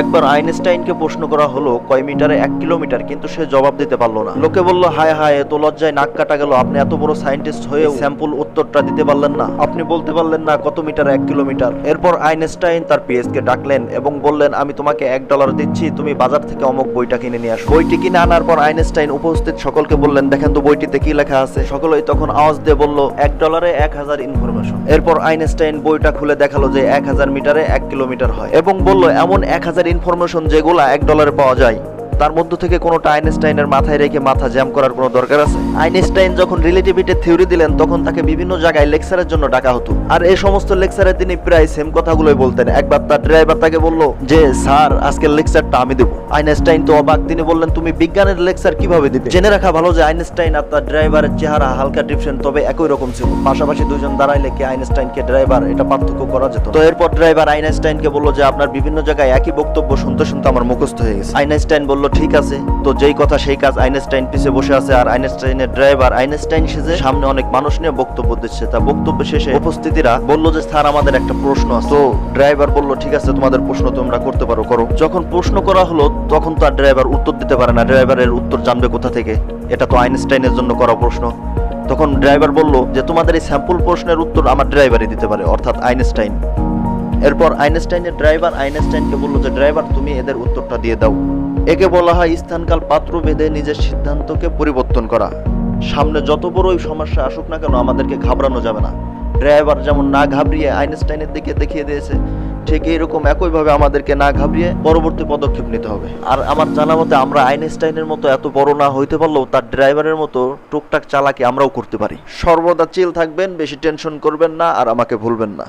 একবার আইনস্টাইনকে প্রশ্ন করা হলো, কয় মিটারে এক কিলোমিটার? কিন্তু সে জবাব দিতে পারল না। লোকে বলল, হায় হায়, এত লজ্জায় নাক কাটা গেল, আপনি এত বড় সায়েন্টিস্ট হয়েও স্যাম্পল উত্তরটা দিতে পারলেন না। আপনি বলতে পারলেন না, কত মিটার এক কিলোমিটার? এরপর আইনস্টাইন তার পিএস কে ডাকলেন এবং বললেন, আমি তোমাকে এক ডলার দিচ্ছি, তুমি বাজার থেকে অমুক বইটা কিনে নিয়ে আসো। বইটি কিনে আনার পর আইনস্টাইন উপস্থিত সকলকে বললেন, দেখেন তো বইটিতে কি লেখা আছে? সকলেই তখন আওয়াজ দিয়ে বলল, এক ডলারে এক হাজার ইনফরমেশন। এরপর আইনস্টাইন বইটা খুলে দেখাল যে এক হাজার মিটারে এক কিলোমিটার হয় এবং বলল, এমন এক হাজার ইনফরমেশন যেগুলো এক ডলারে পাওয়া যায়। তার মধ্য থেকে কোনোটা আইনস্টাইনের মাথায় রেখে মাথা জ্যাম করার কোনো দরকার আছে? আইনস্টাইন যখন রিলেটিভিটির থিওরি দিলেন, তখন তাকে বিভিন্ন জায়গায় লেকচারের জন্য ডাকা হতো। আর এই সমস্ত লেকচারে তিনি প্রায় সেম কথাগুলোই বলতেন। একবার তার ড্রাইভার তাকে বলল, যে, স্যার, আজকের লেকচারটা আমি দেবো। আইনস্টাইন তো অবাক। তিনি বললেন, তুমি বিজ্ঞানের লেকচার কীভাবে দিবে? জেনে রাখা ভালো যে, আইনস্টাইন আর তার ড্রাইভারের চেহারা হালকা ডিফারেন্ট, তবে একই রকম ছিল। পাশাপাশি দুজন দাঁড়াইলে কি আইনস্টাইনকে ড্রাইভার, এটা পার্থক্য করা যেত তো এরপর ড্রাইভার আইনস্টাইনকে বলল যে, আপনার বিভিন্ন জায়গায় একই বক্তব্য শুনতে শুনতে আমার মুখস্থ হয়ে গেছে। আইনস্টাইন বলল ঠিক আছে। তো যেই কথা সেই কাজ আইনস্টাইন পিছে বসে আছে আর আইনস্টাইনের ড্রাইভার আইনস্টাইন সেজে সামনে অনেক মানুষ নিয়ে বক্তব্য দিচ্ছে। তা বক্তব্য শেষে উপস্থিতিরা বলল যে, স্যার, আমাদের একটা প্রশ্ন আছে। তো ড্রাইভার বলল, ঠিক আছে, তোমাদের প্রশ্ন তোমরা করতে পারো, করো। যখন প্রশ্ন করা হলো, তখন তার ড্রাইভার উত্তর দিতে পারে না। ড্রাইভারের উত্তর জানবে কোথা থেকে? এটা তো আইনস্টাইনের জন্য করা প্রশ্ন। তখন ড্রাইভার বলল যে, তোমাদের এই স্যাম্পল প্রশ্নের উত্তর আমার ড্রাইভারই দিতে পারে, অর্থাৎ আইনস্টাইন। এরপর আইনস্টাইনের ড্রাইভার আইনস্টাইনকে বলল যে, ড্রাইভার, তুমি এদের উত্তরটা দিয়ে দাও। একে বলা হয় স্থানকাল পাত্র ভেদে নিজের সিদ্ধান্তকে পরিবর্তন করা। সামনে যত বড়ই সমস্যা আসুক না কেন, আমাদেরকে ঘাবড়ানো যাবে না। ড্রাইভার যেমন না ঘাবড়িয়ে আইনস্টাইনের দিকে দেখিয়ে দিয়েছে, ঠিক এইরকম একইভাবে আমাদেরকে না ঘাবড়িয়ে পরবর্তী পদক্ষেপ নিতে হবে। আর আমার জানা মতে, আমরা আইনস্টাইনের মতো এত বড় না হইতে পারলেও তার ড্রাইভারের মতো টুকটাক চালাকি আমরাও করতে পারি। সর্বদা চিল থাকবেন, বেশি টেনশন করবেন না, আর আমাকে ভুলবেন না।